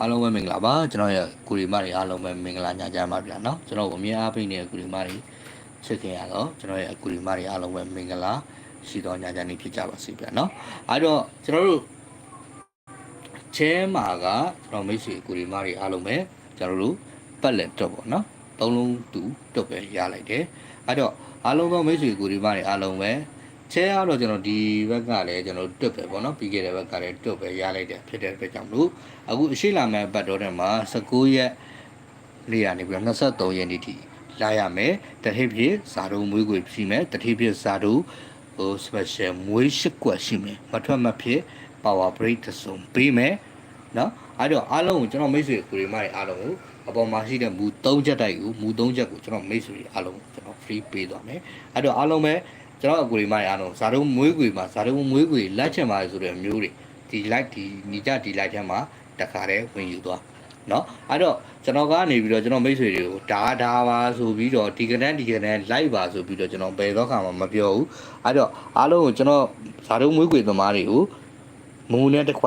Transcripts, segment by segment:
အားလုံးပဲမင်္ဂလာပါကျွန်တော်ရဲ့ကိုရီမတွေအားလုံးပဲမင်္ဂလာညချမ်းပါဗျာเนาะကျွန်တော်အမြင်အားပေးနေတဲ့ကိုရီမတွေချစ်ခင်ရတော့ကျွန်တော်ရဲ့ကိုရီမတွေအားလုံးပဲမင်္ဂလာရှိတော်ညချမ်းနေဖြစ်ကြပါစေဗျာเนาะအဲ့တော့ကျွန်တော်တို့ချဲမာကကျွန်တော်မိတ်ဆွေကိုရီမတွေအားလုံးပဲကျွန်တော်တို့ပတ်လက်တော့ပေါ့เนาะသုံးလုံးတူတော့ပဲရလိုက်တယ်အဲ့တော့အားလုံးသောမိတ်ဆွေကိုရီမတွေအားလုံးပဲ ချဲကတော့ကျွန်တော်ဒီဘက်ကလည်းကျွန်တော်တွတ်ပဲပေါ့နော်ပြီးခဲ့တဲ့ဘက်ကလည်းတွတ်ပဲရလိုက်တယ်ဖြစ်တဲ့အတွက်ကြောင့်မလို့အခုအရှိလာမဲ့ဘတ်တော်ထဲမှာ19ရက်လေးရနေပြီးတော့23ရက်နေ့ထိလာရမယ်တတိပြည့်ဇာတုံမွေးခွေရှိမယ်တတိပြည့်ဇာတုဟို special မွေးရှိကွက်ရှိမယ်မထွက်မဖြစ် power break တစ်စုံပေးမယ်နော်အဲ့တော့အားလုံးကိုကျွန်တော်မိတ်ဆွေကိုရီမတွေအားလုံးကိုအပေါ်မှာရှိတဲ့မူ3ချက်တိုက်ကိုမူ3ချက်ကိုကျွန်တော်မိတ်ဆွေတွေအားလုံးကျွန်တော် free ပေးသွားမယ်အဲ့တော့အားလုံးပဲ ကျွန်တော်အကူရီမတွေအားလုံးဇာတုံမွေးခွေမှာဇာတုံမွေးခွေလက်ချက်မှာဆိုတဲ့မျိုးတွေဒီ light ဒီညီကြဒီ light ထဲမှာတခါတည်းဝင်ယူသွားเนาะအဲ့တော့ကျွန်တော်ကနေပြီးတော့ကျွန်တော်မိတ်ဆွေတွေကိုဒါဒါပါဆိုပြီးတော့ဒီကနန်းဒီကနန်း live ပါဆိုပြီးတော့ကျွန်တော်ဘယ်တော့ခါမှမပြောဘူးအဲ့တော့အားလုံးကိုကျွန်တော်ဇာတုံမွေးခွေသမားတွေကိုမူနဲ့တစ်ခွ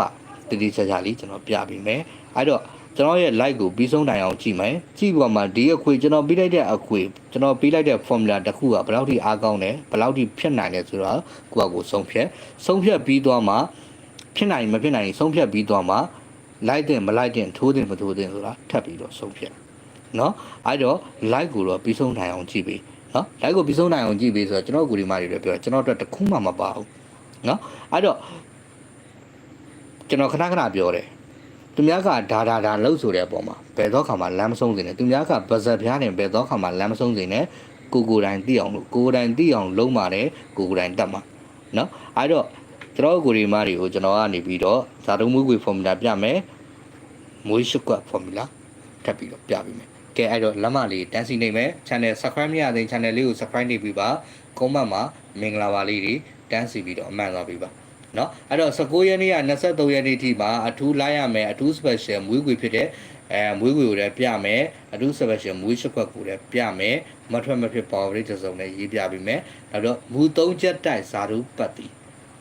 တတိချာချာလေးကျွန်တော်ပြပေးမယ်အဲ့တော့ ကျွန်တော်ရဲ့ like ကိုပြီးဆုံးတိုင်အောင်ကြည့်မယ်ကြည့်ပါမှဒီအခွေကျွန်တော်ပြီးလိုက်တဲ့အခွေကျွန်တော်ပြီးလိုက်တဲ့ formula တစ်ခုကဘယ်လောက်ထိအားကောင်းတယ်ဘယ်လောက်ထိဖြစ်နိုင်လဲဆိုတော့ကိုယ့်အကိုဆုံးဖြတ်ဆုံးဖြတ်ပြီးသွားမှဖြစ်နိုင်မဖြစ်နိုင်ဆုံးဖြတ်ပြီးသွားမှလိုက်တဲ့မလိုက်တဲ့ထိုးတဲ့မထိုးတဲ့ဆိုတာထပ်ပြီးတော့ဆုံးဖြတ်เนาะအဲ့တော့ like ကိုတော့ပြီးဆုံးနိုင်အောင်ကြည့်ပေးเนาะ like ကိုပြီးဆုံးနိုင်အောင်ကြည့်ပေးဆိုတော့ကျွန်တော်ကိုဒီမာတွေလည်းပြောကျွန်တော်အတွက်တစ်ခုမှမပါဘူးเนาะအဲ့တော့ကျွန်တော်ခဏခဏပြောတယ် သူများကဒါဒါဒါလှုပ်ဆိုတဲ့အပေါ်မှာဘယ်တော့ခါမှလမ်းမဆုံးစေနဲ့သူများကဗဇက်ဖျားနေဘယ်တော့ခါမှလမ်းမဆုံးစေနဲ့ကိုကိုယ်တိုင်သိအောင်လို့ကိုယ်တိုင်သိအောင်လုံးပါတယ်ကိုကိုယ်တိုင်တတ်မှာเนาะအဲ့တော့ကျွန်တော်ကိုရီမာတွေကိုကျွန်တော်ကနေပြီးတော့ဇာတုံးမွေးခွေ formula ပြမယ်မွေးရှုကွက် formula ထပ်ပြီးတော့ပြပေးမယ်ကဲအဲ့တော့လက်မလေးတန်းစီနေမယ် channel subscribe မရသေး channel လေးကို subscribe နေပြီးပါ comment မှာမင်္ဂလာပါလေးတွေတန်းစီပြီးတော့အမှန်သွားပြီးပါ နော်အဲ့တော့19ရက်နေ့က23ရက်နေ့ထိမှာအထူးလိုက်ရမယ်အထူး special မွေးကွေဖြစ်တဲ့အဲမွေးကွေကိုလည်းပြမယ်အထူး special မွေးချက်ခွက်ကိုလည်းပြမယ်မထွက်မဖြစ်ပေါ်ပရိတ်စုံနဲ့ရေးပြပေးမယ်နောက်တော့မူ3ချက်တိုက်ဇာတုပတ်တိ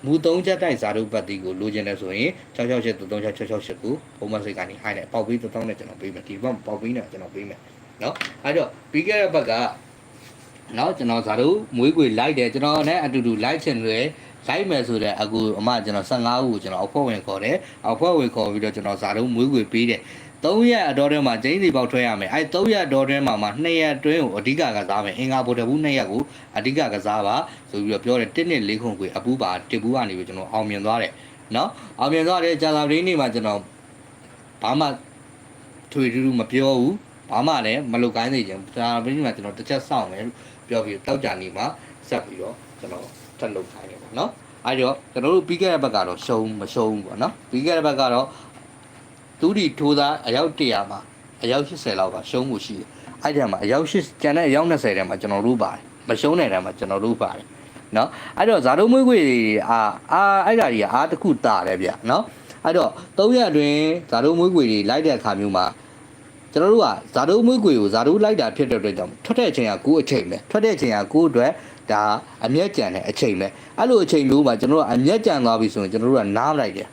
မူ3ချက်တိုက်ဇာတုပတ်တိကိုလိုချင်တယ်ဆိုရင်668 33668ကိုဘုံမစိတ်ကနေဟိုင်းတယ်ပေါက်ပြီး1000နဲ့ကျွန်တော်ပေးမယ်ဒီဘက်ပေါက်ပြီးနဲ့ကျွန်တော်ပေးမယ်နော်အဲ့တော့ပြီးခဲ့တဲ့ဘက်ကနော်ကျွန်တော်ဇာတုမွေးကွေလိုက်တယ်ကျွန်တော်လည်းအတူတူလိုက်ချင်တယ် လိုက်မယ်ဆိုတော့အခုအမကျွန်တော်15ဦးကိုကျွန်တော်အဖွဲ့ဝင်ခေါ်တယ်အဖွဲ့ဝင်ခေါ်ပြီးတော့ကျွန်တော်ဇာတုမွေးခွေပေးတယ်3ရက်အတော်ထဲမှာကျင်းစီပေါက်ထွက်ရမယ်အဲ3ရက်အတော်ထဲမှာမှာ2ရက်အတွင်းကိုအဓိကကစားမယ်အင်္ဂါဗုဒ္ဓဘူး2ရက်ကိုအဓိကကစားပါဆိုပြီးတော့ပြောတယ်1နှစ်4ခုကိုအပူပါတစ်ဘူးကနေပြီးကျွန်တော်အောင်မြင်သွားတယ်နော်အောင်မြင်သွားတယ်ကြာသာပရင်းနေ့မှာကျွန်တော်ဘာမှထွေထူးထူးမပြောဘူးဘာမှလည်းမလုပ်ကိုင်းသေးချင်ကြာသာပရင်းနေ့မှာကျွန်တော်တစ်ချက်စောင့်မယ်ပြောပြီးတောက်ကြနေမှာဆက်ပြီးတော့ကျွန်တော် ထပ်လုပ်ခိုင်းတယ်ပေါ့နော်အဲ့တော့ကျွန်တော်တို့ပြီးခဲ့တဲ့ဘက်ကတော့ရှုံးမရှုံးဘူးပေါ့နော်ပြီးခဲ့တဲ့ဘက်ကတော့သူဒီထိုးသားအယောက်100မှာအယောက်80လောက်ကရှုံးမှုရှိတယ်အဲ့ဒီမှာအယောက်80ကျန်တဲ့အယောက်20ထဲမှာကျွန်တော်တို့ပါတယ်မရှုံးတဲ့ထဲမှာကျွန်တော်တို့ပါတယ်နော်အဲ့တော့ဇာတုံးမွေးခွေအာအာအဲ့ဒါကြီးအားတစ်ခုတာတယ်ဗျနော်အဲ့တော့3ရက်အတွင်းဇာတုံးမွေးခွေတွေလိုက်တဲ့အခါမျိုးမှာကျွန်တော်တို့ကဇာတုံးမွေးခွေကိုဇာတုံးလိုက်တာဖြစ်တဲ့အတွက်ကြောင့်ထွက်တဲ့အချိန်ကကိုယ်အချိန်ပဲထွက်တဲ့အချိန်ကကိုယ်အတွက် ဒါအမျက်ကြံတဲ့အချိန်ပဲအဲ့လိုအချိန်မျိုးမှာကျွန်တော်တို့ကအမျက်ကြံသွားပြီဆိုရင်ကျွန်တော်တို့ကနားလိုက်တယ်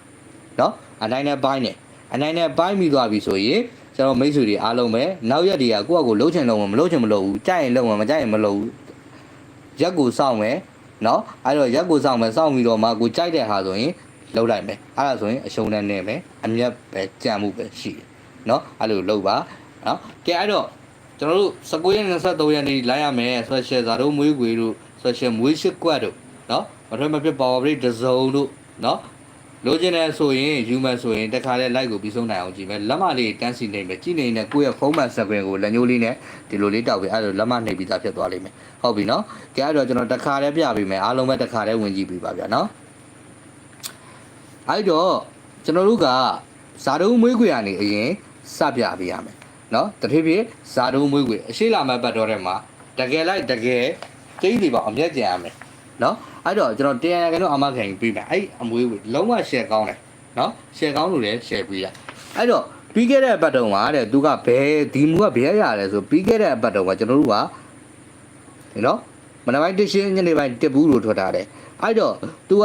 နော်အနိုင်နဲ့ပိုင်းတယ်အနိုင်နဲ့ပိုင်းပြီးသွားပြီဆိုရင်ကျွန်တော်မိတ်ဆွေတွေအားလုံးပဲနောက်ရက်တွေကကိုယ့်အကိုလှုပ်ချင်လုံးမမလှုပ်ချင်မလှုပ်ဘူးကြိုက်ရင်လှုပ်မှာမကြိုက်ရင်မလှုပ်ဘူးရက်ကိုစောင့်မယ်နော်အဲ့တော့ရက်ကိုစောင့်မယ်စောင့်ပြီးတော့မှကိုကြိုက်တဲ့ဟာဆိုရင်လှုပ်လိုက်မယ်အဲ့ဒါဆိုရင်အရှုံးနဲ့နေမယ်အမျက်ပဲကြံမှုပဲရှိတယ်နော်အဲ့လိုလှုပ်ပါနော်ကဲအဲ့တော့ ကျွန်တော်တို့19ရက်23ရက်နေ့လိုက်ရမယ် special ဇာတို့မွေးခွေတို့ special မွေးရှစ်ကွက်တို့နော်မထွေးမဖြစ် power break တစ်စုံတို့နော်လိုချင်တယ်ဆိုရင်ယူမယ်ဆိုရင်တခါလဲ like ကိုပြီးဆုံးနိုင်အောင်ကြည့်မယ်လက်မလေးတန်းစီနေမယ်ကြည့်နေနေကိုယ့်ရဲ့ဖုန်းမှန်စကွင်ကိုလက်ညှိုးလေးနဲ့ဒီလိုလေးတောက်ပြီးအဲ့လိုလက်မနှိပ်ပြီးသားဖြစ်သွားလိမ့်မယ်ဟုတ်ပြီနော်ကြည့်အဲ့တော့ကျွန်တော်တခါလဲပြပေးမယ်အားလုံးပဲတခါလဲဝင်ကြည့်ပေးပါဗျာနော်အဲ့တော့ကျွန်တော်တို့ကဇာတုံးမွေးခွေရနေအရင်စပြပေးရမယ် နော်တဖြည်းဖြည်းဇာတုံးမွေးခွေအရှိလာမဲ့ဘတ်တော်ထဲမှာတကယ်လိုက်တကယ်ကျင်းစီပါအမျက်ကြံရမယ်နော်အဲ့တော့ကျွန်တော်တရားရကန်တော့အမခံပြီးမယ်အဲ့အမွေးခွေလုံးဝ share ကောင်းတယ်နော် share ကောင်းလို့လည်း share ပေးရအဲ့တော့ပြီးခဲ့တဲ့ဘတ်တုံကတဲ့သူကဘယ်ဒီမူကဘယ်ရရလဲဆိုပြီးခဲ့တဲ့ဘတ်တုံကကျွန်တော်တို့ကဒီနော်မနက်ပိုင်းတစ်ရှင်းညနေပိုင်းတစ်ဘူးလို့ထွက်ထားတယ်အဲ့တော့ तू က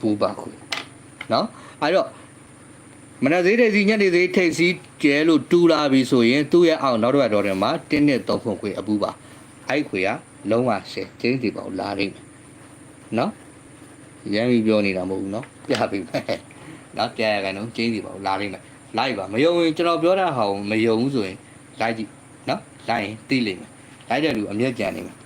ပူပါခွေနော်အဲ့တော့မနက်သေးတဲ့စီညနေသေးထိတ်စီကျဲလို့တူလာပြီဆိုရင်သူ့ရဲ့အောက်နောက်တစ်ပတ်တော့တယ်မှာတင်းနဲ့သုံးခွန်ခွေအပူပါအဲ့ခွေကလုံးဝရှယ်ကျင်းစီပေါ့လာနေမယ်နော်ရမ်းပြီးပြောနေတာမဟုတ်ဘူးနော်ပြပြီမယ်နော်ပြရကန်တော့ကျင်းစီပေါ့လာနေမယ်လိုက်ပါမယုံရင်ကျွန်တော်ပြောတာဟာကိုမယုံဘူးဆိုရင်လိုက်ကြည့်နော်လိုက်ရင်သိလိမ့်မယ်လိုက်တဲ့လူအမျက်ကြံနေမယ်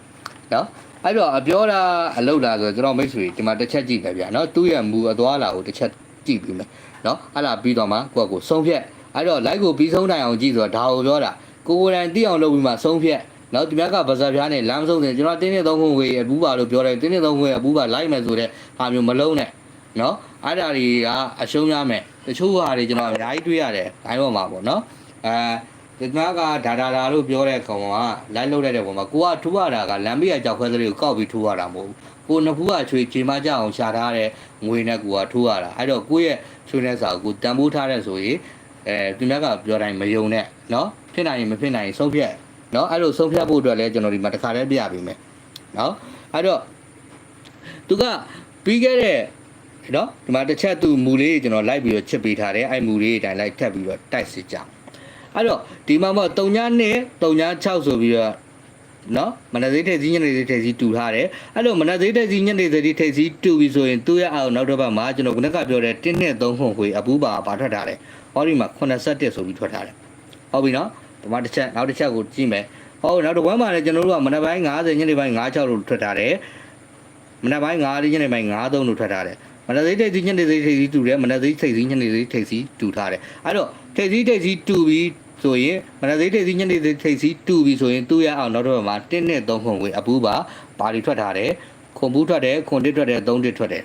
နော် အဲ့တော့အပြောတာအလုပ်တာဆိုတော့ကျွန်တော်မိတ်ဆွေဒီမှာတစ်ချက်ကြည့်ပဲဗျာနော်သူ့ရဲ့မူအသွားလာကိုတစ်ချက်ကြည့်ပြီးမယ်နော်အဲ့ဒါပြီးတော့မှကိုယ့်ကိုဆုံးဖြတ်အဲ့တော့ like ကိုပြီးဆုံးနိုင်အောင်ကြည့်ဆိုတော့ဒါကိုပြောတာကိုကိုယ်တိုင်သိအောင်လုပ်ပြီးမှဆုံးဖြတ်နော်ဒီမြတ်ကဗဇက်ပြားနဲ့လမ်းမဆုံးတယ်ကျွန်တော်တင်းနေသုံးခုဝေးအပူပါလို့ပြောတယ်တင်းနေသုံးခုဝေးအပူပါလိုက်မယ်ဆိုတဲ့ဟာမျိုးမလုံးနဲ့နော်အဲ့ဒါတွေကအရှုံးရမယ်တချို့ဟာတွေကျွန်တော်အများကြီးတွေ့ရတယ်ဘိုင်းပေါ်မှာပေါ့နော်အဲ ဒီမြတ်ကဒါဒါဒါလို့ပြောတဲ့ကောင်ကလိုက်လုပ်တဲ့ပုံမှာကိုကထူရတာကလမ်းဘေးကကြောက်ခွဲစလေးကိုကောက်ပြီးထူရတာမဟုတ်ဘူးကိုနှစ်ဖူးကချွေချိန်မကြအောင်ရှာထားတဲ့ငွေနဲ့ကိုကထူရတာအဲ့တော့ကိုရဲ့ချွေနဲ့စာကိုတန်ဖိုးထားတဲ့ဆိုရင်အဲဒီမြတ်ကပြောတိုင်းမယုံနဲ့နော်ဖြစ်နိုင်ရင်မဖြစ်နိုင်ရင်ဆုံးဖြတ်နော်အဲ့လိုဆုံးဖြတ်ဖို့အတွက်လည်းကျွန်တော်ဒီမှာတစ်ခါတည်းပြပေးမယ်နော်အဲ့တော့သူကပြီးခဲ့တဲ့နော်ဒီမှာတစ်ချက်သူမူလေးကျွန်တော်လိုက်ပြီးတော့ချစ်ပေးထားတယ်အဲ့မူလေးတိုင်းလိုက်ထပ်ပြီးတော့တိုက်စစ်ကြအဲ့ တော့ဒီမှာပေါ့3ညနဲ့3ည6ဆိုပြီးတော့နော်မနက်သေးတဲ့စီးညနေသေးတဲ့စီးတူထားတယ်အဲ့လိုမနက်သေးတဲ့စီးညနေသေးတဲ့စီးတူပြီဆိုရင်သူ့ရဲ့အောက်နောက်တစ်ပတ်မှာကျွန်တော်ခုနကပြောတဲ့1နဲ့3ခွန်ခွေအပူပါဘာထွက်ထားတယ်ဟောဒီမှာ81ဆိုပြီးထွက်ထားတယ်ဟုတ်ပြီနော်ဒီမှာတစ်ချက်နောက်တစ်ချက်ကိုကြည့်မယ်ဟောနောက်တစ်ဝမ်းမှာလည်းကျွန်တော်တို့ကမနက်ပိုင်း90ညနေပိုင်း96လို့ထွက်ထားတယ်မနက်ပိုင်း9ညနေပိုင်း93လို့ထွက်ထားတယ်မနက်သေးတဲ့စီးညနေသေးတဲ့စီးတူတယ်မနက်သေးထိတ်စီးညနေသေးထိတ်စီးတူထားတယ်အဲ့တော့ထိတ်စီးထိတ်စီးတူပြီး ဆိုရင်မနက်သေးတဲ့စီးညနေသေးထိတ်စီးတူပြီးဆိုရင်သူ့ရဲ့အောင်နောက်တော့မှာ1နဲ့3ခွန်ဝင်အပူပါဘာတွေထွက်ထားတယ်ခွန်ဘူးထွက်တယ်ခွန်တစ်ထွက်တယ်3တစ်ထွက်တယ်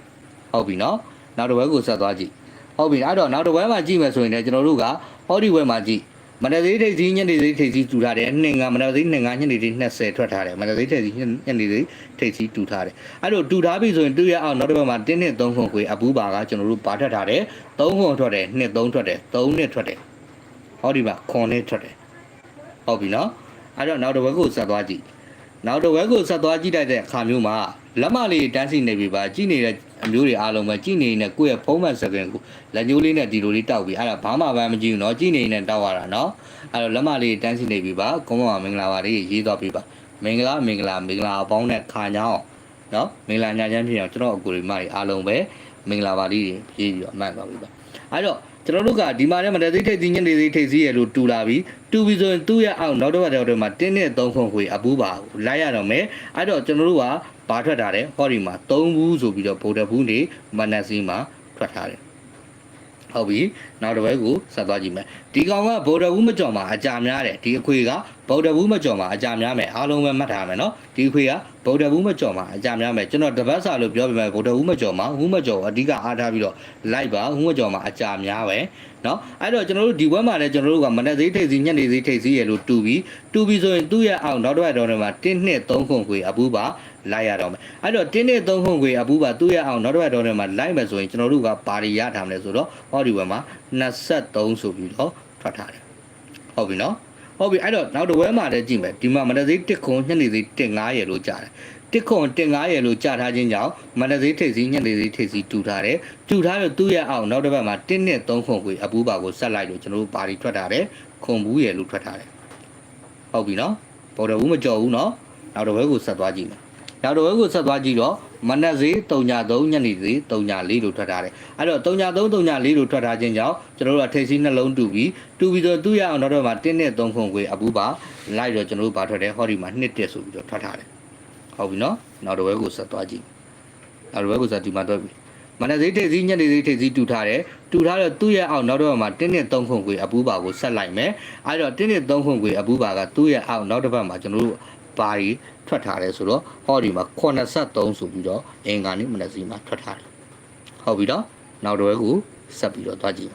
ဟုတ်ပြီနော်နောက်တစ်ဝဲကိုဆက်သွားကြည့်ဟုတ်ပြီအဲ့တော့နောက်တစ်ဝဲမှာကြည့်မယ်ဆိုရင်လည်းကျွန်တော်တို့ကဟောဒီဝဲမှာကြည့်မနက်သေးထိတ်စီးညနေသေးထိတ်စီးတူထားတယ်နှစ်ငါမနက်သေးနှစ်ငါညနေသေး20ထွက်ထားတယ်မနက်သေးထိတ်စီးညနေသေးထိတ်စီးတူထားတယ်အဲ့လိုတူထားပြီဆိုရင်သူ့ရဲ့အောင်နောက်တစ်ဝဲမှာ1နဲ့3ခွန်ခွေအပူပါကကျွန်တော်တို့ပါထွက်ထားတယ်3ခွန်ထွက်တယ်2 3ထွက်တယ်3နဲ့ထွက်တယ် ဟောဒီမှာခွန်နဲ့ထွက်တယ်ဟုတ်ပြီနော်အဲ့တော့နောက်တစ်ဝဲကိုဆက်သွားကြည့်နောက်တစ်ဝဲကိုဆက်သွားကြည့်လိုက်တဲ့အခါမျိုးမှာလက်မလေးတန်းစီနေပြီပါကြည့်နေတဲ့အမျိုးတွေအားလုံးပဲကြည့်နေနေကိုယ့်ရဲ့ဖုံးမှန်စကင်ကိုလက်ညှိုးလေးနဲ့ဒီလိုလေးတောက်ပြီးအဲ့ဒါဘာမှဘာမကြည့်ဘူးเนาะကြည့်နေနေတောက်ရတာเนาะအဲ့တော့လက်မလေးတန်းစီနေပြီပါကုန်းပေါ်မှာမင်္ဂလာပါလေးရေးသွားပြီပါမင်္ဂလာမင်္ဂလာမင်္ဂလာအပေါင်းနဲ့ခါညောင်းเนาะမင်္ဂလာညချမ်းဖြစ်အောင်ကျွန်တော်အကူတွေမတွေအားလုံးပဲမင်္ဂလာပါလေးရေးပြီးတော့အမှန်သွားပြီပါအဲ့တော့ ကျွန်တော်တို့ကဒီမှာလည်းမတသိထိတ်သိညနေသိထိတ်စီရလို့တူလာပြီတူပြီဆိုရင်သူ့ရဲ့အောက်နောက်တစ်ပတ်တော့မှာတင်းနဲ့3ခွန်ခွေအပူပါကိုလိုက်ရတော့မယ်အဲ့တော့ကျွန်တော်တို့ကဘာထွက်ထားတယ်ဟောဒီမှာ3ဘူးဆိုပြီးတော့ဗုဒ္ဓဘူးနေမနက်စီမှာထွက်ထားတယ်ဟုတ်ပြီနောက်တစ်ပတ်ကိုဆက်သွားကြည့်မယ်ဒီကောင်ကဗုဒ္ဓဘူးမကြော်မှာအကြာများတယ်ဒီအခွေကဗုဒ္ဓဘူးမကြော်မှာအကြာများမယ်အားလုံးပဲမှတ်ထားမယ်နော်ဒီအခွေက ဗုဒ္ဓဘူးမကြော်မှာအကြာများမယ်ကျွန်တော်တပတ်စာလို့ပြောပြမယ်ဗုဒ္ဓဘူးမကြော်မှာဟူးမကြော်အဓိကအားထားပြီးတော့လိုက်ပါဟူးမကြော်မှာအကြာများပဲနော်အဲ့တော့ကျွန်တော်တို့ဒီဘက်မှာလည်းကျွန်တော်တို့ကမနက်သေးထိတ်စီညနေသေးထိတ်စီရလို့တူပြီးတူပြီးဆိုရင်သူ့ရဲ့အောက်နောက်တစ်ပတ်တော့မှာ1နှစ်3ခုခွေအပူပါလိုက်ရတော့မယ်အဲ့တော့1နှစ်3ခုခွေအပူပါသူ့ရဲ့အောက်နောက်တစ်ပတ်တော့မှာလိုက်မယ်ဆိုရင်ကျွန်တော်တို့ကဘာတွေရထားမလဲဆိုတော့ဟောဒီဘက်မှာ23ဆိုပြီးတော့ထွက်ထားတယ်ဟုတ်ပြီနော် ဟုတ်ပြီအဲ့တော့နောက်တစ်ဝဲမှာလည်းကြည့်မယ်ဒီမှာမနက်သေး1ခုညနေသေး1.5ရလို့ကြားတယ်တစ်ခွန်တင်9ရယ်လို့ကြားထားခြင်းကြောင့်မနက်သေးထိပ်စီညနေသေးထိပ်စီတူထားတယ်တူထားလို့သူ့ရဲ့အောင်နောက်တစ်ပတ်မှာ1နဲ့3ခွန်ခွေအပူပါကိုဆက်လိုက်လို့ကျွန်တော်တို့ပါတီထွက်ထားတယ်ခွန်ဘူးရယ်လို့ထွက်ထားတယ်ဟုတ်ပြီနော်ပေါ်တော်ဘူးမကြော်ဘူးနော်နောက်တစ်ဘက်ကိုဆက်သွားကြည့်မယ် နောက်တစ်ဘက်ကိုဆက်သွားကြည့်တော့မနက်ဈေး3ည3ညနေဈေး3ည4လို့ထွက်ထားတယ်အဲ့တော့3ည3 3ည4လို့ထွက်ထားခြင်းကြောင့်ကျွန်တော်တို့ကထိပ်စီနှလုံးတူပြီးတူပြီးတော့သူ့ရဲ့အောင်နောက်တစ်ပတ်မှာ1နဲ့3ခွန်ခွေအပူပါလိုက်တော့ကျွန်တော်တို့ဘာထွက်တယ်ဟောဒီမှာ2တက်ဆိုပြီးတော့ထွက်ထားတယ်ဟုတ်ပြီနော်နောက်တစ်ဝဲကိုဆက်သွားကြည့်နောက်တစ်ဝဲကိုဆက်ဒီမှာတော့ပြီမနက်စိတ်ထိပ်စီးညနေစိတ်ထိပ်စီးတူထားတယ်တူထားတော့သူ့ရဲ့အောက်နောက်တစ်ပတ်မှာတင်းနဲ့3ခွန်ခွေအပူပါကိုဆက်လိုက်မယ်အဲ့တော့တင်းနဲ့3ခွန်ခွေအပူပါကသူ့ရဲ့အောက်နောက်တစ်ပတ်မှာကျွန်တော်တို့ ဘာကြီးထွက်ထားတယ်ဆိုတော့ဟောဒီမှာ83ဆိုပြီးတော့အင်္ဂါနေ့မနက်စီမှာထွက်ထားတယ်ဟုတ်ပြီနော်နောက်တစ်ဝဲကိုဆက်ပြီးတော့သွားကြည့်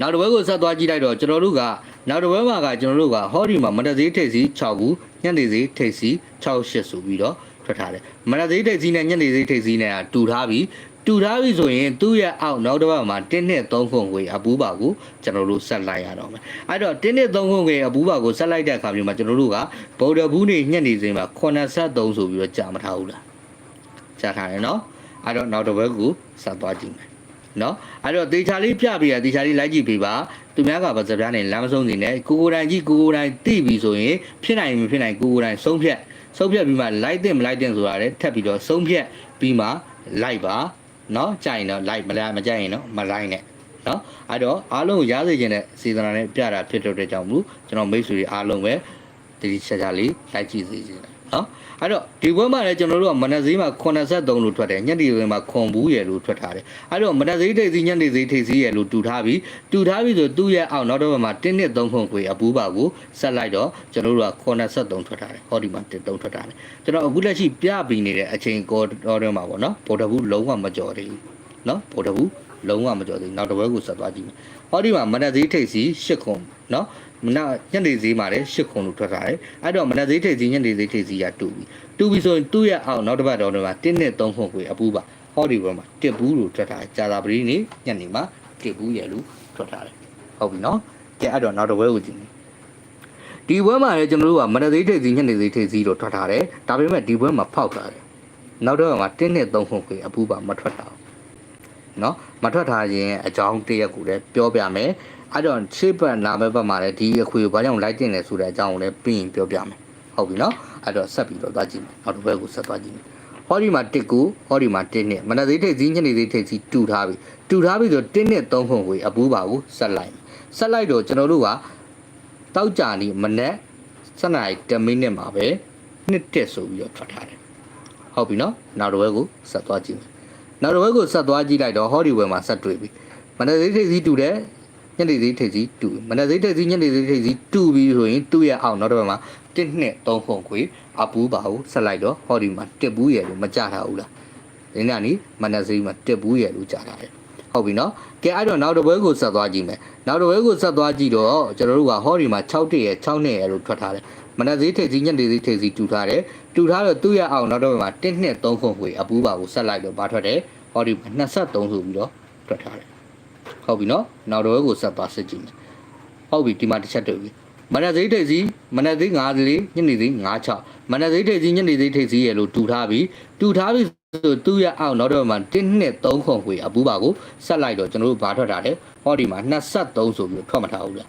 နောက်တစ်ဝဲကိုဆက်သွားကြည့်လိုက်တော့ကျွန်တော်တို့ကနောက်တစ်ဝဲမှာကကျွန်တော်တို့ကဟောဒီမှာမနက်စီထိပ်စီ6ခုညနေစီထိပ်စီ6 8ဆိုပြီးတော့ထွက်ထားတယ်မနက်စီထိပ်စီနဲ့ညနေစီထိပ်စီနဲ့ကတူထားပြီး တူထားပြီဆိုရင်သူ့ရဲ့အောက်နောက်တစ်ပတ်မှာ1နဲ့3ခုဝေအပူပါကိုကျွန်တော်တို့ဆက်လိုက်ရတော့မယ်အဲ့တော့1နဲ့3ခုဝေအပူပါကိုဆက်လိုက်တဲ့အခါမျိုးမှာကျွန်တော်တို့ကဗုဒ္ဓဘူးနေညက်နေစဉ်မှာ83ဆိုပြီးတော့ကြာမထားဘူးလားကြာထားတယ်နော်အဲ့တော့နောက်တစ်ပတ်ကိုဆက်သွားကြည့်မယ်နော်အဲ့တော့တေချာလေးပြပြီးရတေချာလေးလိုက်ကြည့်ပေးပါသူများကပါစပြားနဲ့လမ်းမဆုံးနေနဲ့ကိုကိုတိုင်ကြီးကိုကိုတိုင်တိပြီဆိုရင်ဖြစ်နိုင်မဖြစ်နိုင်ကိုကိုတိုင်ဆုံးဖြတ်ဆုံးဖြတ်ပြီးမှလိုက်တဲ့မလိုက်တဲ့ဆိုတာလည်းထပ်ပြီးတော့ဆုံးဖြတ်ပြီးမှလိုက်ပါ နော်ကြိုင်တော့ live မလားမကြိုင်ရင်တော့မ line နဲ့နော်အဲ့တော့အားလုံးကိုရားစေခြင်းနဲ့စေတနာနဲ့ပြတာဖြစ်တဲ့အတွက်ကြောင့်မလို့ကျွန်တော်မိတ်ဆွေတွေအားလုံးပဲတတိချာချာလေးလိုက်ကြည့်စေခြင်းနော် အဲ့တော့ဒီဘွဲမှာလည်းကျွန်တော်တို့ကမနက်ဈေးမှာ83လို့ထွက်တယ်ညနေဈေးမှာခွန်ဘူးရယ်လို့ထွက်ထားတယ်အဲ့တော့မနက်ဈေးထိပ်စီးညနေဈေးထိပ်စီးရယ်လို့တူထားပြီးတူထားပြီးဆိုသူ့ရဲ့အောက်နောက်တော့ဘက်မှာ1နှစ်3ခွန်ခွေအပူပါကိုဆက်လိုက်တော့ကျွန်တော်တို့က83ထွက်ထားတယ်ဟောဒီမှာ13ထွက်ထားတယ်ကျွန်တော်အခုလက်ရှိပြပြီးနေတဲ့အချိန်ကောတော်တွေမှာပေါ့နော်ဗော်ဒဘူးလုံးဝမကြော်သေးဘူးနော်ဗော်ဒဘူးလုံးဝမကြော်သေးဘူးနောက်တစ်ဘက်ကိုဆက်သွားကြည့်မယ်ဟောဒီမှာမနက်ဈေးထိပ်စီး8ခွန်နော် မနက်ညနေဈေးမှာလည်း8ခွန်လို့ထွက်ထားတယ်အဲ့တော့မနက်ဈေးထိပ်စီးညနေဈေးထိပ်စီးကတူပြီတူပြီဆိုရင်သူ့ရဲ့အောက်နောက်တစ်ပတ်တော်တွေမှာ1နဲ့3ခွန်ခွေအပူပါဟောဒီဘက်မှာတစ်ဘူးလို့ထွက်ထားတယ်ကြာသာပတိနေညနေမှာတစ်ဘူးရယ်လို့ထွက်ထားတယ်ဟုတ်ပြီနော်ကဲအဲ့တော့နောက်တစ်ဘက်ကိုကြည့်မယ်ဒီဘွဲမှာလည်းကျွန်တော်တို့ကမနက်သေးထိပ်စီညနေသေးထိပ်စီတော့ထွက်ထားတယ်ဒါပေမဲ့ဒီဘွဲမှာဖောက်ထားတယ်နောက်တော့မှာ1နဲ့3ခွန်ခွေအပူပါမထွက်တာဘူးနော်မထွက်ထားရင်အကြောင်းတရက်ကိုလည်းပြောပြမယ် အဲ့တော့ရှေ့ဘက်လာမဲ့ဘက်မှာလည်းဒီအခွေကိုဘာကြောင့်လိုက်တင်လဲဆိုတဲ့အကြောင်းကိုလည်းပြီးရင်ပြောပြမယ်ဟုတ်ပြီနော်အဲ့တော့ဆက်ပြီးတော့သွားကြည့်မယ်နောက်တစ်ဘက်ကိုဆက်သွားကြည့်မယ်ဟောဒီမှာ1ကိုဟောဒီမှာ1နဲ့မနက်သေးထိပ်စီညနေသေးထိပ်စီတူထားပြီတူထားပြီဆို1နဲ့3ခွန်ခွေအပူပါကိုဆက်လိုက်ဆက်လိုက်တော့ကျွန်တော်တို့ကတောက်ကြနေမနက်7နာရီ10မိနစ်မှာပဲနှစ်တက်ဆိုပြီးတော့ထွက်ထားတယ်ဟုတ်ပြီနော်နောက်တစ်ဘက်ကိုဆက်သွားကြည့်မယ်နောက်တစ်ဘက်ကိုဆက်သွားကြည့်လိုက်တော့ဟောဒီဘက်မှာဆက်တွေ့ပြီမနက်သေးထိပ်စီတူတယ် ညနေသေးထိပ်စီတူမနက်သေးထိပ်စီညနေသေးထိပ်စီတူပြီးဆိုရင်သူ့ရဲ့အောက်နောက်တစ်ဘက်မှာ1နှစ်3ခုခွေအပူပါကိုဆက်လိုက်တော့ဟောဒီမှာတက်ဘူးရယ်လို့မကြထားဘူးလားဒီနေ့နီမနက်စေးမှာတက်ဘူးရယ်လို့ကြထားတယ်ဟုတ်ပြီနော်ကဲအဲ့တော့နောက်တစ်ပွဲကိုဆက်သွားကြည့်မယ်နောက်တစ်ပွဲကိုဆက်သွားကြည့်တော့ကျွန်တော်တို့ကဟောဒီမှာ6တက်ရယ်6နှစ်ရယ်လို့ထွက်ထားတယ်မနက်စေးထိပ်စီညနေစေးထိပ်စီတူထားတယ်တူထားတော့သူ့ရဲ့အောက်နောက်တစ်ဘက်မှာ1နှစ်3ခုခွေအပူပါကိုဆက်လိုက်တော့ဘာထွက်တယ်ဟောဒီမှာ23ဆိုပြီးတော့ထွက်ထားတယ် ဟုတ်ပြီနော်နောက်တစ်ပွဲကိုဆက်သွားစစ်ကြည့်မယ်ဟုတ်ပြီဒီမှာတစ်ချက်တွေ့ပြီမနက်စိတ်ထိပ်စီမနက်စိတ်9လေးညနေစိတ်96မနက်စိတ်ထိပ်စီညနေစိတ်ထိပ်စီရလို့တူထားပြီးတူထားပြီးဆိုသူ့ရဲ့အောက်နောက်တော့မှ1နှစ်3ခုခွေအပူပါကိုဆက်လိုက်တော့ကျွန်တော်တို့ဘာထွက်ထားတယ်ဟောဒီမှာ23ဆိုပြီးထွက်မထားဘူးလား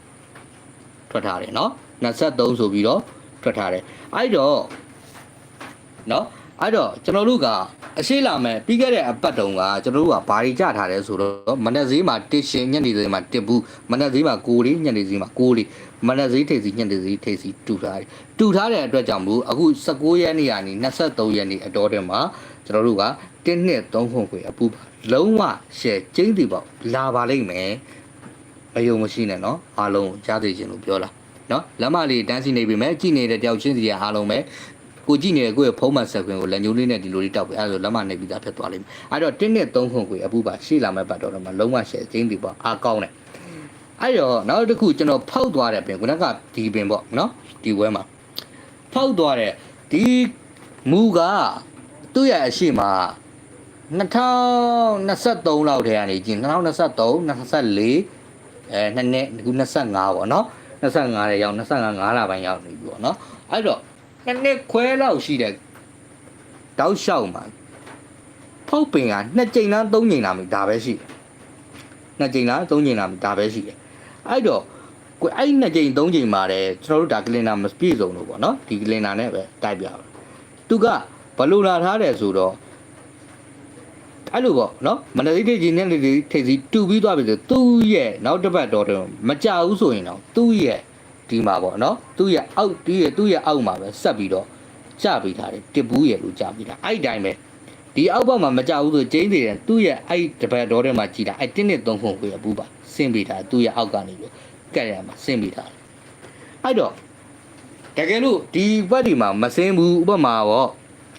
ထွက်ထားတယ်နော်23ဆိုပြီးတော့ထွက်ထားတယ်အဲ့တော့နော် အဲ့တော့ကျွန်တော်တို့ကအရှိလာမဲ့ပြီးခဲ့တဲ့အပတ်တုန်းကကျွန်တော်တို့ကဘာတွေကြထားလဲဆိုတော့မနက်ဈေးမှာတစ်ရှင်ညနေဈေးမှာတစ်ဘူးမနက်ဈေးမှာကိုလေးညနေဈေးမှာကိုလေးမနက်ဈေးထိပ်စီညနေဈေးထိပ်စီတူထားတယ်တူထားတဲ့အတွက်ကြောင့်မို့အခု16ရက်နေ့ကနေ23ရက်နေ့အတော်တည်းမှာကျွန်တော်တို့က1နှစ်3ခုခွေအပူလုံးဝရှယ်ကျင်းတီပေါ့လာပါလိမ့်မယ်မယုံမရှိနဲ့နော်အားလုံးကြားသိချင်လို့ပြောလားနော်လက်မလေးတန်းစီနေပြီမဲ့ကြည်နေတဲ့တယောက်ချင်းစီရအားလုံးပဲ ကိုကြည့်နေတဲ့ကိုယ့်ရဲ့ဖုံးမှန်ဆက်ခွင်ကိုလက်ညှိုးလေးနဲ့ဒီလိုလေးတောက်ပြီးအဲဒါဆိုလက်မနှိပ်ပြီးသားဖြစ်သွားလိမ့်မယ်အဲ့တော့တင်းနဲ့သုံးခွန်ကိုအပူပါရှေ့လာမဲ့ပတ်တော်တော့မှလုံးဝရှေ့အကျင်းဒီပေါ့အားကောင်းတယ်အဲ့တော့နောက်တစ်ခုကျွန်တော်ဖောက်သွားတဲ့ပင်ခုနကဒီပင်ပေါ့နော်ဒီဝဲမှာဖောက်သွားတဲ့ဒီမူကသူ့ရဲ့အရှိမှာ2023လောက်ထဲကနေကျင်2023 2024အဲနှစ်နှစ်25ပေါ့နော်25တဲ့ရောက်25 5လပိုင်းရောက်နေပြီပေါ့နော်အဲ့တော့ နှစ်နှစ်ခွဲလောက်ရှိတဲ့တောက်လျှောက်မှာဖောက်ပင်ကနှစ်ကြိမ်လားသုံးကြိမ်လားမဒါပဲရှိတယ်နှစ်ကြိမ်လားသုံးကြိမ်လားမဒါပဲရှိတယ်အဲ့တော့ကိုအဲ့နှစ်ကြိမ်သုံးကြိမ်မှာတဲ့ကျွန်တော်တို့ဒါကလင်နာမပြည့်စုံလို့ပေါ့နော်ဒီကလင်နာနဲ့ပဲတိုက်ပြပါသူကဘလို့လာထားတယ်ဆိုတော့အဲ့လိုပေါ့နော်မနတိတ်ကြီးနဲ့လေထိပ်စီတူပြီးသွားပြီဆိုသူ့ရဲ့နောက်တစ်ပတ်တော့မကြဘူးဆိုရင်တော့သူ့ရဲ့ ဒီမှာပေါ့နော်သူ့ရဲ့အောက်ဒီရဲ့သူ့ရဲ့အောက်မှာပဲဆက်ပြီးတော့ကြပြီးထားတယ်တစ်ဘူးရဲ့လို့ကြပြီးတာအဲ့ဒီတိုင်းပဲဒီအောက်ဘက်မှာမကြဘူးဆိုကျင်းနေတယ်သူ့ရဲ့အဲ့တပတ်တော်ထဲမှာကြည်တာအဲ့တင်းနဲ့သုံးခုကိုရပူပါဆင်းပြီးတာသူ့ရဲ့အောက်ကနေပြီးကက်ရမှာဆင်းပြီးတာအဲ့တော့တကယ်လို့ဒီဘက်ဒီမှာမစင်းဘူးဥပမာပေါ့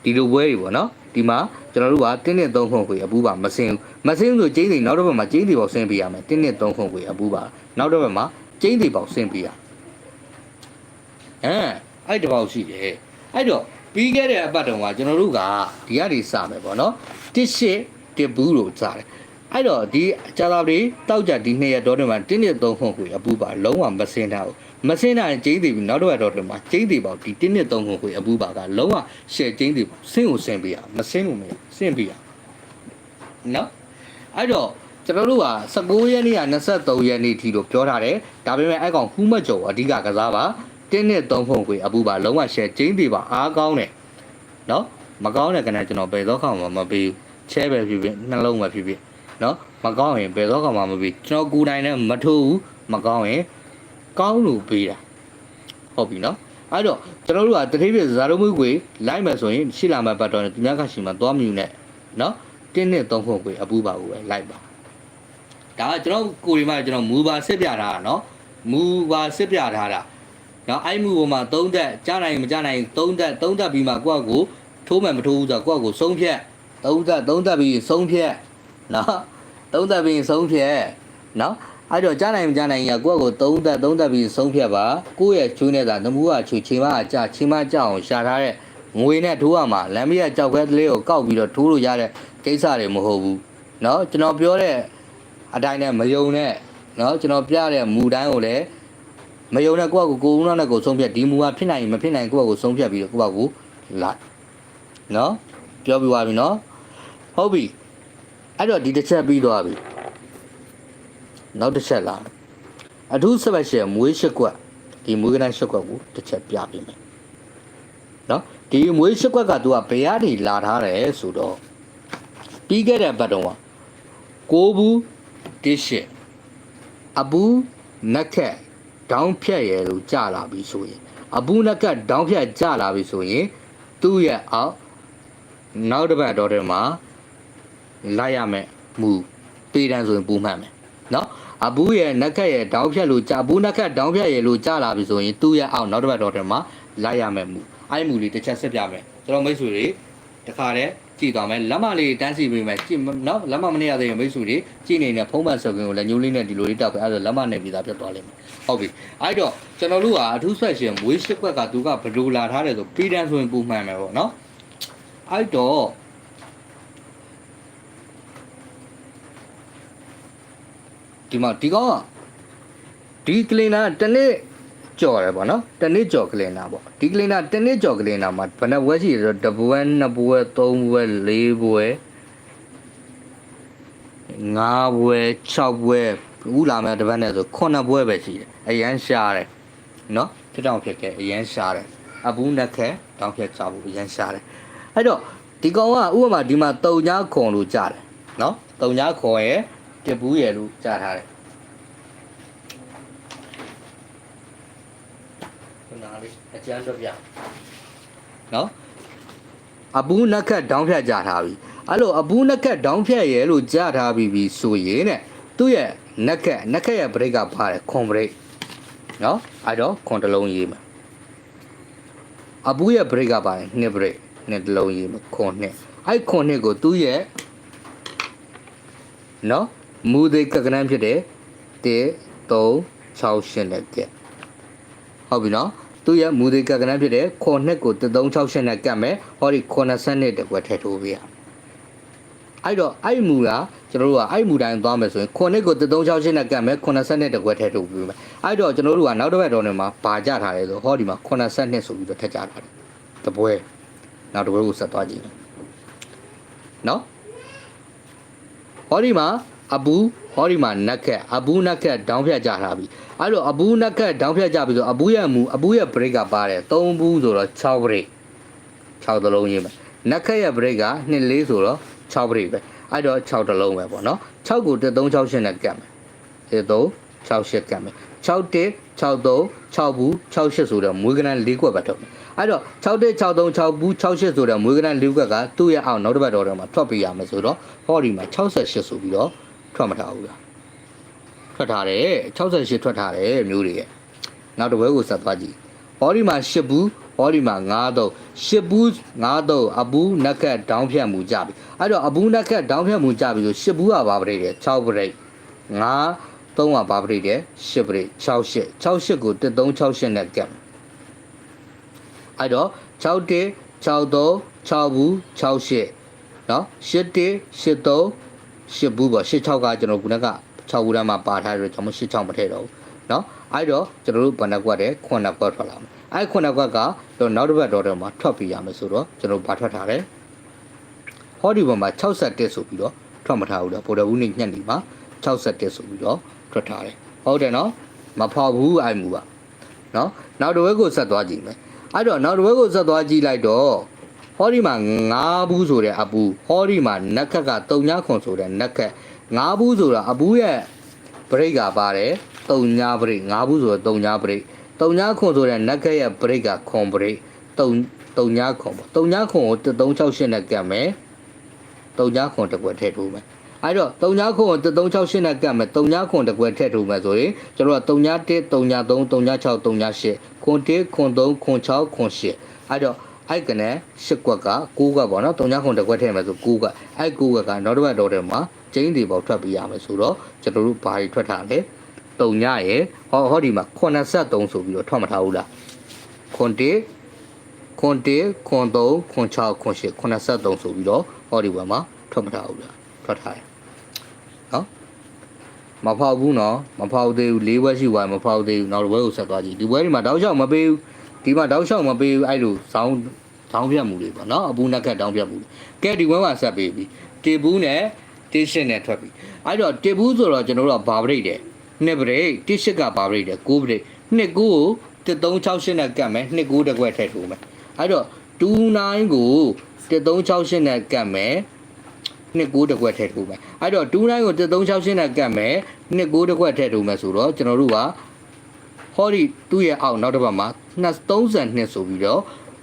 ဒီလိုပွဲတွေပေါ့နော်ဒီမှာကျွန်တော်တို့ကတင်းနဲ့သုံးခုခွေအပူပါမစင်းဘူးမစင်းဆိုကျင်းစီနောက်တစ်ဘက်မှာကျင်းစီပေါက်ဆင်းပေးရမယ်တင်းနဲ့သုံးခုခွေအပူပါနောက်တစ်ဘက်မှာကျင်းစီပေါက်ဆင်းပေးရ အဲအဲ့တစ်ပေါက်ရှိတယ်အဲ့တော့ပြီးခဲ့တဲ့အပတ်တုန်းကကျွန်တော်တို့ကဒီကနေစမယ်ပေါ့နော်တစ်ရှစ်တစ်ဘူးလို့စတယ်အဲ့တော့ဒီကြာသာလေးတောက်ကြဒီနှစ်ရက်တော့တယ်မှာတင်းနဲ့သုံးခုခွေအပူပါလုံးဝမစင်းထားဘူးမစင်းတာကျင်းသေးပြီနောက်တော့တော့တယ်မှာကျင်းသေးပေါ့ဒီတင်းနဲ့သုံးခုခွေအပူပါကလုံးဝရှယ်ကျင်းသေးပေါ့ဆင်းကိုဆင်းပေးရမစင်းလို့မရဆင်းပေးရနော်အဲ့တော့ကျွန်တော်တို့က19ရက်နေ့က23ရက်နေ့ထိလို့ပြောထားတယ်ဒါပေမဲ့အဲ့ကောင်ဟူးမကျော်အဓိကကစားပါ တင်းနဲ့သုံးခုခွေအပူပါလုံးဝရှယ်ကျင်းသေးပါအားကောင်းတယ်နော်မကောင်းတဲ့ကနေ့ကျွန်တော်ဘယ်တော့မှမပေးချဲပဲဖြစ်ဖြစ်နှလုံးပဲဖြစ်ဖြစ်နော်မကောင်းရင်ဘယ်တော့မှမပေးကျွန်တော်ကိုယ်တိုင်နဲ့မထိုးဘူးမကောင်းရင်ကောင်းလို့ပေးတာဟုတ်ပြီနော်အဲ့တော့ကျွန်တော်တို့ကတတိယဇာတုမှုကွေလိုက်မယ်ဆိုရင်ရှိလာမဲ့ဘတ်တော်နဲ့သူများကရှိမှသွားမြူနဲ့နော်တင်းနဲ့သုံးခုကွေအပူပါဘူးပဲလိုက်ပါဒါကကျွန်တော်ကိုယ်ဒီမှာကျွန်တော်မူပါစစ်ပြထားတာနော်မူပါစစ်ပြထားတာ နော်အဲ့မူပေါ်မှာ၃တက်ကြားနိုင်မကြားနိုင်၃တက်၃တက်ပြီးမှကိုယ့်အကိုထိုးမှမထိုးဘူးဆိုတော့ကိုယ့်အကိုဆုံးဖြတ်၃တက်၃တက်ပြီးဆုံးဖြတ်နော်၃တက်ပြီးဆုံးဖြတ်နော်အဲ့တော့ကြားနိုင်မကြားနိုင်ရကိုယ့်အကို၃တက်၃တက်ပြီးဆုံးဖြတ်ပါကိုယ့်ရဲ့ချွေးနေတာနမူကချွေချိန်မအကြချိန်မကြအောင်ရှာထားတဲ့ငွေနဲ့ထိုးရမှာလမ်းမရကြောက်ခဲကလေးကိုကောက်ပြီးတော့ထိုးလို့ရတဲ့ကိစ္စတွေမဟုတ်ဘူးเนาะကျွန်တော်ပြောတဲ့အတိုင်းနဲ့မယုံနဲ့เนาะကျွန်တော်ပြတဲ့မူတိုင်းကိုလည်း မယုံနဲ့ကိုယ့်အကူကိုဦးနှောင်းနဲ့ကိုဆုံးဖြတ်ဒီမူဟာဖြစ်နိုင်မဖြစ်နိုင်ကိုယ့်အကူဆုံးဖြတ်ပြီးတော့ကိုယ့်အကူလိုက်နော်ပြောပြီးသွားပြီနော်ဟုတ်ပြီအဲ့တော့ဒီတစ်ချက်ပြီးသွားပြီနောက်တစ်ချက်လာအထူး special မွေးရှစ်ကွက်ဒီမွေးကနိုင်ရှစ်ကွက်ကိုတစ်ချက်ပြပေးမယ်နော်ဒီမွေးရှစ်ကွက်ကသူကဘယ်ကနေလာထားတယ်ဆိုတော့ပြီးခဲ့တဲ့ဘတ်တုံးကကိုဘူးတစ်ရှစ်အဘူးနက်ခက် ဒေါင်းဖြတ်ရလို့ကြာလာပြီဆိုရင်အဘူးနက်ခက်ဒေါင်းဖြတ်ကြာလာပြီဆိုရင်သူ့ရဲ့အောက်နောက်တစ်ပတ်တော့တယ်မှာလိုက်ရမယ်မူပေးတန်းဆိုရင်ပူမှတ်မယ်နော်အဘူးရဲ့နက်ခက်ရဲ့ဒေါင်းဖြတ်လို့ကြာဘူးနက်ခက်ဒေါင်းဖြတ်ရလို့ကြာလာပြီဆိုရင်သူ့ရဲ့အောက်နောက်တစ်ပတ်တော့တယ်မှာလိုက်ရမယ်မူအဲ့မူလေးတစ်ချက်ဆက်ပြမယ်ကျွန်တော်မိတ်ဆွေတွေတခါတည်း ကြည့်သွားမယ်လက်မလေးတန်းစီပေးမယ်ကြည့်နော်လက်မမနေရသေးရင်မိတ်ဆွေတွေကြည့်နေတဲ့ဖုံးမှန်ဆောက်ကင်ကိုလည်းညိုးလေးနဲ့ဒီလိုလေးတောက်ပဲအဲ့ဒါလက်မနဲ့ပြီးသားပြတ်သွားလိမ့်မယ်ဟုတ်ပြီအဲ့တော့ကျွန်တော်တို့ကအထူးဆက်ရှင်မွေးရှစ်ခွက်ကသူကဘယ်လိုလာထားတယ်ဆိုပြီးတန်းဆိုရင်ပူမှန်မယ်ပေါ့နော်အဲ့တော့ဒီမှာဒီကောင်ကဒီကလင်နာတစ်နေ့ ကြော်တယ်ပေါ့နော်တစ်နေ့ကြော်ကလင်နာပေါ့ဒီကလင်နာတစ်နေ့ကြော်ကလင်နာမှာဘယ်နှဘွဲရှိရတော့တစ်ဘွဲနှစ်ဘွဲသုံးဘွဲလေးဘွဲငါးဘွဲ6ဘွဲဥလာမယ်တစ်ပတ်နဲ့ဆို9ဘွဲပဲရှိတယ်အရန်ရှားတယ်နော်ဖြစ်တောင်ဖြစ်ခဲ့အရန်ရှားတယ်အဘူးနက်ခဲတောင်ဖြစ်ချဖို့အရန်ရှားတယ်အဲ့တော့ဒီကောင်ကဥပမာဒီမှာတုံညာခွန်လို့ကြားတယ်နော်တုံညာခွန်ရဲ့တဘူးရဲ့လို့ကြားထားတယ် နလေးအကျန်းတော့ပြနော်အဘူးနက်ခတ်ဒေါင်းဖြတ်ကြထားပြီအဲ့လိုအဘူးနက်ခတ်ဒေါင်းဖြတ်ရဲ့လို့ကြားထားပြီပြီဆိုရင်တဲ့သူ့ရဲ့နက်ခတ်နက်ခတ်ရဲ့ဘရိတ်ကပါတယ်ခွန်ဘရိတ်နော်အဲ့တော့ခွန်တစ်လုံးရေးမှာအဘူးရဲ့ဘရိတ်ကပါတယ်နှစ်ဘရိတ်နှစ်တစ်လုံးရေးမှာခွန်နှစ်အဲ့ခွန်နှစ်ကိုသူ့ရဲ့နော်မူသေးကကနန်းဖြစ်တယ်1 3 6 8နဲ့ကက်ဟုတ်ပြီနော် သူ့ရဲ့မူသေးကကနန်းဖြစ်တယ်ခွန်နှစ်ကို368နဲ့ကတ်မယ်ဟောဒီ90နှစ်တကွက်ထည့်ထိုးပေးရအဲ့တော့အဲ့မူကကျွန်တော်တို့ကအဲ့မူတိုင်းသွားမယ်ဆိုရင်ခွန်နှစ်ကို368နဲ့ကတ်မယ်90နှစ်တကွက်ထည့်ထိုးပေးမယ်အဲ့တော့ကျွန်တော်တို့ကနောက်တစ်ပတ်တော်နေမှာဗာကြထားတယ်ဆိုဟောဒီမှာ90နှစ်ဆိုပြီးတော့ထည့်ကြထားတယ်တပွဲနောက်တစ်ပွဲကိုဆက်သွားကြည့်မယ်နော်ဟောဒီမှာအဘူး ဟောဒီမှာနက်ခက်အဘူးနက်ခက်ဒေါင်းဖြတ်ကြထားပြီအဲ့လိုအဘူးနက်ခက်ဒေါင်းဖြတ်ကြပြီဆိုအဘူးရဲ့မူအဘူးရဲ့ break ကပါတယ်3ဘူးဆိုတော့6 break 6တလုံးရေးမယ်နက်ခက်ရဲ့ break က2 4ဆိုတော့6 break ပဲအဲ့တော့6တလုံးပဲပေါ့နော်6ကို368နဲ့ကတ်မယ်3 68ကတ်မယ်6 1 63 6ဘူး68ဆိုတော့မွေးကနန်း၄ခွက်ပဲထုတ်မယ်အဲ့တော့6 1 63 6ဘူး68ဆိုတော့မွေးကနန်း၄ခွက်ကသူ့ရဲ့အောက်နောက်တစ်ပတ်တော်တော့မှာထွက်ပေးရမယ်ဆိုတော့ဟောဒီမှာ68ဆိုပြီးတော့ ထွက်မထားဘူးလားထွက်ထားတယ်68ထွက်ထားတယ်မျိုးတွေရဲ့နောက်တစ်ဘဲကိုဆက်သွားကြည့်ဟဟောဒီမှာရှစ်ဘူးဟောဒီမှာ9သုံးရှစ်ဘူး9သုံးအဘူးနက်ခတ်ဒေါင်းဖြတ်မှုကြပြီအဲ့တော့အဘူးနက်ခတ်ဒေါင်းဖြတ်မှုကြပြီဆိုရှစ်ဘူးကဘာပရိတ်လဲ6ပရိတ်9 3ကဘာပရိတ်လဲ10ပရိတ်6 8 6 8ကို1368နဲ့ကပ်အဲ့တော့6 1 6 3 6ဘူး6 8နော်8 1 8 3 8ဘူးပေါ့8 6ကကျွန်တော်ခုနက6ဘူးတန်းမှာပါထားတယ်ကျွန်တော်8 6မထည့်တော့ဘူးနော်အဲ့တော့ကျွန်တော်တို့ဘဏ္ဍကွက်တဲ့9ကွက်ထွက်လာမယ်အဲ့9ကွက်ကတော့နောက်တစ်ပတ်တော့တော့မှာထွက်ပြရမယ်ဆိုတော့ကျွန်တော်ဘာထွက်ထားလဲဟောဒီဘက်မှာ61ဆိုပြီးတော့ထွက်မထားဘူးတော့ဗိုလ်တော်ဘူးနေညက်နေမှာ61ဆိုပြီးတော့ထွက်ထားတယ်ဟုတ်တယ်နော်မဖောက်ဘူးအဲ့မူပါနော်နောက်တစ်ဝက်ကိုဆက်သွားကြည့်မယ်အဲ့တော့နောက်တစ်ဝက်ကိုဆက်သွားကြည့်လိုက်တော့ ဟောဒီမှာ9ဘူးဆိုတဲ့အပူဟောဒီမှာနက်ခက်က3ညခွန်ဆိုတဲ့နက်ခက်9ဘူးဆိုတာအပူရဲ့ဘရိတ်ကပါတယ်3ညဘရိတ်9ဘူးဆိုတော့3ညဘရိတ်3ညခွန်ဆိုတဲ့နက်ခက်ရဲ့ဘရိတ်ကခွန်ဘရိတ်3 3ညခွန်ပေါ့3ညခွန်ကို368နဲ့ကတ်မယ်3ညခွန်တစ်ခွက်ထည့်ထိုးမယ်အဲ့တော့3ညခွန်ကို368နဲ့ကတ်မယ်3ညခွန်တစ်ခွက်ထည့်ထိုးမယ်ဆိုရင်ကျွန်တော်က3ည1 3ည3 3ည6 3ည8ခွန်1ခွန်3ခွန်6ခွန်8အဲ့တော့ အဲ့ကနေ10ကွက်က9ကွက်ပေါ့နော်3ညခွန်တစ်ခွက်ထည့်မယ်ဆို9ကွက်အဲ့9ကွက်ကနောက်တစ်ပတ်တော့တယ်မှာကျင်းဒီပေါက်ထွက်ပြရမယ်ဆိုတော့ကျွန်တော်တို့ဘာတွေထွက်ထားလဲ3ညရယ်ဟောဟောဒီမှာ83ဆိုပြီးတော့ထွက်မထားဘူးလားခွန်1ခွန်1ခွန်3ခွန်6ခွန်8 83ဆိုပြီးတော့ဟောဒီဘက်မှာထွက်မထားဘူးလားထွက်ထားတယ်နော်မဖောက်ဘူးနော်မဖောက်သေးဘူး၄ဘွဲရှိသွားမဖောက်သေးဘူးနောက်တစ်ဘွဲကိုဆက်သွားကြည့်ဒီဘွဲဒီမှာတောက်လျှောက်မပေးဘူး ဒီမှာတောက်လျှောက်မပေးဘူးအဲ့လိုဇောင်းဇောင်းပြတ်မှုတွေပေါ့နော်အပူနက်ခတ်တောင်းပြတ်မှုတွေကဲဒီဘွဲမှာဆက်ပေးပြီတေဘူးနဲ့တေးရှင်းနဲ့ထွက်ပြီအဲ့တော့တေဘူးဆိုတော့ကျွန်တော်တို့ကဘာပရိတ်တယ်နှစ်ပရိတ်တေးရှစ်ကဘာပရိတ်တယ်ကိုးပရိတ်နှစ်ကို1368နဲ့ကတ်မယ်နှစ်ကိုးတစ်ခွက်ထည့်ထိုးမယ်အဲ့တော့29ကို1368နဲ့ကတ်မယ်နှစ်ကိုးတစ်ခွက်ထည့်ထိုးမယ်အဲ့တော့29ကို1368နဲ့ကတ်မယ်နှစ်ကိုးတစ်ခွက်ထည့်ထိုးမယ်ဆိုတော့ကျွန်တော်တို့က ဟောဒီသူ့ရဲ့အောက်နောက်တစ်ပတ်မှာ232ဆိုပြီးတော့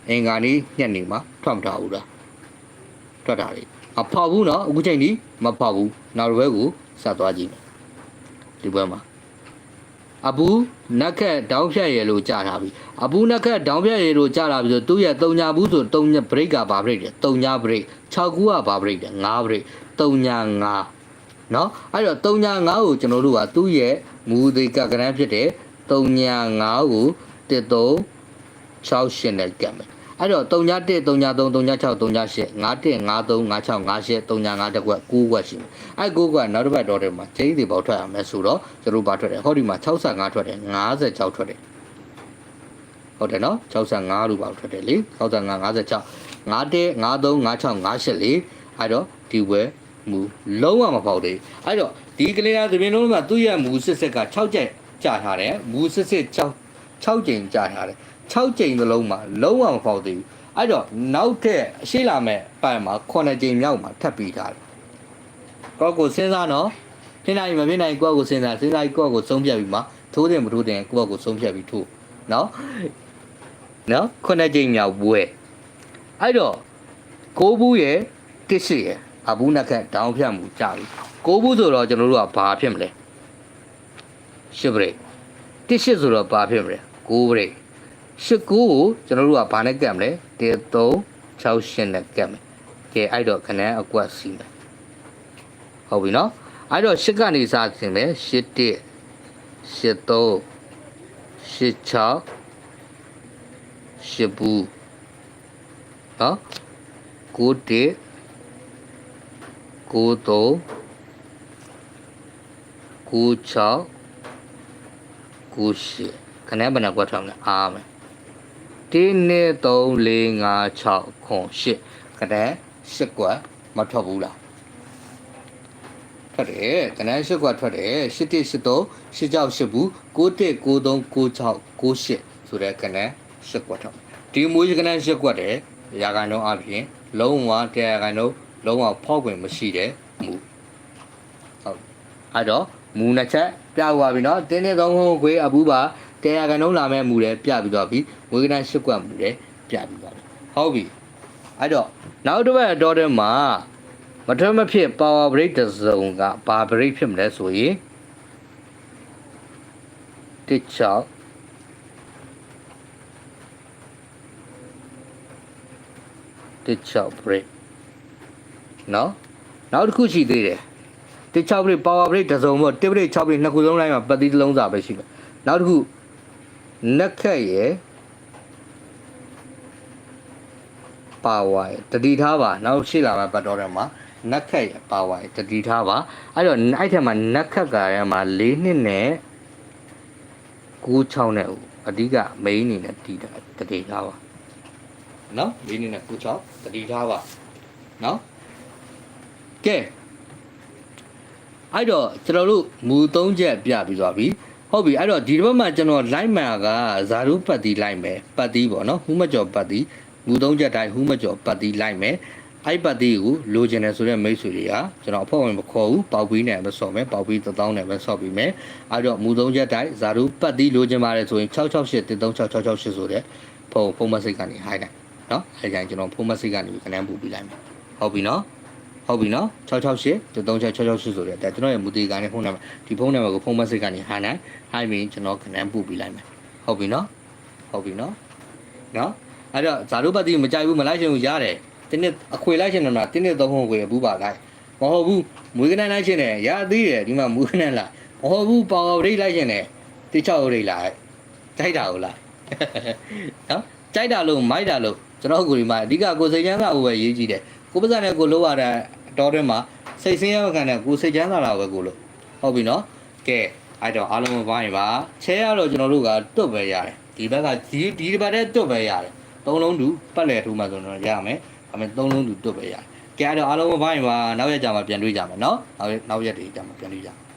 အင်္ဂါနေ့ညက်နေမှာထွက်မထားဘူးလားထွက်တာလေအဖောက်ဘူးเนาะအခုချိန်ကြီးမဖောက်ဘူးနောက်တစ်ဘက်ကိုဆက်သွားကြည့်မယ်ဒီဘက်မှာအဘူးနက်ခက်ဒေါင်းဖြတ်ရယ်လို့ကြားထားပြီအဘူးနက်ခက်ဒေါင်းဖြတ်ရယ်လို့ကြားလာပြီဆိုသူ့ရဲ့3ညာဘူးဆို3ညာဘရိတ်ကဘာဘရိတ်လဲ3ညာဘရိတ်6ကူကဘာဘရိတ်လဲ5ဘရိတ်3ညာ5เนาะအဲ့တော့3ညာ5ကိုကျွန်တော်တို့ကသူ့ရဲ့မူသေးကကရန်ဖြစ်တဲ့ 3ညာ5ကို1 3 6ရှင်းနဲ့ကတ်မယ်အဲ့တော့3ည1 3ည3 3ည6 3ည8 5 1 5 3 5 6 5 8 3ည5တက်ကွက်9ကွက်ရှိမယ်အဲ့9ကွက်နောက်တစ်ပတ်တော့တယ်မှာကျင်းစီပေါက်ထွက်ရမယ်ဆိုတော့ကျွန်တော်ဘာထွက်တယ်ဟောဒီမှာ65ထွက်တယ်56ထွက်တယ်ဟုတ်တယ်နော်65လို့ပေါက်ထွက်တယ်လေ65 56 5 1 5 3 5 6 5 8လေအဲ့တော့ဒီဝဲမူလုံးဝမပေါက်သေးအဲ့တော့ဒီကလေးသားသပင်လုံးမှာသူ့ရဲ့မူစစ်စစ်က6ချက် ကြာထားတယ်မူစစ်စစ်6 6ကြိမ်ကြာထားတယ်6ကြိမ်သလုံးမှာလုံးဝမပေါက်သေးဘူးအဲ့တော့နောက်ထပ်အရှိလာမဲ့ပိုင်းမှာ9ကြိမ်မြောက်မှာထပ်ပြီးထားတယ်ကောက်ကိုစဉ်းစားနော်ဖြစ်နိုင်မဖြစ်နိုင်ကိုယ့်ကိုစဉ်းစားစဉ်းစားကိုယ့်ကိုဆုံးဖြတ်ပြီးမှထိုးတယ်မထိုးတယ်ကိုယ့်ကိုဆုံးဖြတ်ပြီးထိုးနော်နော်9ကြိမ်မြောက်ပွဲအဲ့တော့ကိုဘူးရဲ့တစ်ရှိရဲ့အဘူးနက်ခတ်တောင်းဖြတ်မှုကြပြီကိုဘူးဆိုတော့ကျွန်တော်တို့ကဘာဖြစ်မလဲ ရှစ်ပရိတ်တစ်ရှိဆိုတော့ဘာဖြစ်မလဲကိုးပရိတ်ရှစ်ကိုကိုကျွန်တော်တို့ကဘာနဲ့ကတ်မလဲ1 3 6 8နဲ့ကတ်မယ်ကဲအဲ့တော့ခဏအကွက်စီမယ်ဟုတ်ပြီနော်အဲ့တော့ရှစ်ကနေစသင်မယ်ရှစ်1ရှစ်3ရှစ်6ရှစ်ဘူးနော်ကို1 9 3 9 6 98ခဏဘယ်နှကွက်ထောင်းလဲအားမယ်1 2 3 4 5 6ခွန်8ခဏ10ကွက်မထွက်ဘူးလားထွက်တယ်ခဏ10ကွက်ထွက်တယ်8 1 8 3 8 6 8ဘူး9 1 9 3 9 6 9 8ဆိုတဲ့ခဏ10ကွက်ထောင်းဒီမွေးခဏ10ကွက်တယ်ရာဂိုင်တော့အပြင်လုံးဝတရားဂိုင်တော့လုံးဝဖောက်ပွင့်မရှိတဲ့မူဟုတ်အဲ့တော့ မူနှစ်ချက်ပြသွားပြီနော်တင်းတင်းကောင်းကောင်းခွေးအပူပါတဲရကနှုံးလာမဲ့မူတယ်ပြပြီးသွားပြီငွေကန်းရှစ်ကွက်မူတယ်ပြပြီးသွားပြီဟုတ်ပြီအဲ့တော့နောက်တစ်ပတ်အတော်တည်းမှာမထွန်းမဖြစ် power break တစ်စုံကဘာ break ဖြစ်မလဲဆိုရင်တစ်ချောင်းတစ်ချောင်း break နော်နောက်တစ်ခုရှိသေးတယ် 16 break power break တစ်စုံပေါ့1 break 6 break နှစ်ခုလုံးလိုက်မှာပတ်သီးတစ်လုံးစာပဲရှိမယ်နောက်တစ်ခုနက်ခက်ရယ် power ရယ်တတိထားပါနောက်ရှိလာမှာပတ်တော်တယ်မှာနက်ခက်ရယ် power ရယ်တတိထားပါအဲ့တော့အဲ့ထက်မှာနက်ခက်ကရမှာ၄နှစ်နဲ့96နဲ့ဦးအဓိက main အနေနဲ့တတိထားတတိထားပါနော်၄နှစ်နဲ့96တတိထားပါနော်ကဲ အဲ့တော့ကျွန်တော်တို့မူ၃ချက်ပြပြီးသွားပြီဟုတ်ပြီအဲ့တော့ဒီတစ်ပတ်မှာကျွန်တော်လိုက်မှန်ကဇာရုပတ်တီလိုက်မယ်ပတ်တီပေါ့နော်ဟူးမကျော်ပတ်တီမူ၃ချက်တိုင်းဟူးမကျော်ပတ်တီလိုက်မယ်အဲ့ပတ်တီကိုလိုချင်တယ်ဆိုတဲ့မိတ်ဆွေတွေကကျွန်တော်အဖွဲ့ဝင်မခေါ်ဘူးပေါက်ပြီးနဲ့ပဲဆော့မယ်ပေါက်ပြီး1000နဲ့ပဲဆော့ပြီးမယ်အဲ့တော့မူ၃ချက်တိုင်းဇာရုပတ်တီလိုချင်ပါတယ်ဆိုရင်668 33668ဆိုတဲ့ဖုန်းဖုန်းမစိတ်ကနေဟိုင်းလိုက်နော်အဲ့ဒါကျွန်တော်ဖုန်းမစိတ်ကနေခဏန်းပူပြီးလိုက်မယ်ဟုတ်ပြီနော် ဟုတ်ပြီနော်668 33668ဆိုတဲ့ဒါကျွန်တော်ရဲ့မူတီကနေဖုန်းနံပါတ်ဒီဖုန်းနံပါတ်ကိုဖုန်းမက်ဆေ့ကနေဟာနိုင်ဟိုင်းပြီးကျွန်တော်ခဏန်းပို့ပေးလိုက်မယ်ဟုတ်ပြီနော်ဟုတ်ပြီနော်နော်အဲ့တော့ဇာတို့ပတ်တီမကြိုက်ဘူးမလိုက်ချင်ဘူးရတယ်တင်းနှစ်အခွေလိုက်ချင်တယ်မလားတင်းနှစ်သုံးခုအခွေဘူးပါလိုက်မဟုတ်ဘူးမွေးကနန်းလိုက်ချင်တယ်ရသေးတယ်ဒီမှာမွေးကနန်းလိုက်မဟုတ်ဘူးပါဝါဘရိတ်လိုက်ချင်တယ်တိချောက်ရိတ်လိုက်ကြိုက်တာဟုတ်လားနော်ကြိုက်တာလို့မိုက်တာလို့ကျွန်တော်ကိုဒီမှာအဓိကကိုစိတ်ချမ်းသာဖို့ပဲရေးကြည့်တယ် ကိုပစံနဲ့ကိုလိုရတဲ့တော်တွင်းမှာစိတ်ဆင်းရဲခံတဲ့ကိုစိတ်ချမ်းသာတာပဲကိုလို့ဟုတ်ပြီနော်ကဲအဲ့တော့အားလုံးမပိုင်းပါချဲရတော့ကျွန်တော်တို့ကတွတ်ပဲရတယ်ဒီဘက်ကဒီဒီဘက်တည်းတွတ်ပဲရတယ်သုံးလုံးတူပတ်လည်ထူမှဆိုတော့ရမယ်ဒါပေမဲ့သုံးလုံးတူတွတ်ပဲရတယ်ကဲအဲ့တော့အားလုံးမပိုင်းပါနောက်ရက်ကြမှာပြန်တွေ့ကြမယ်နော်နောက်ရက်နောက်ရက်တွေကြမှာပြန်တွေ့ကြမယ်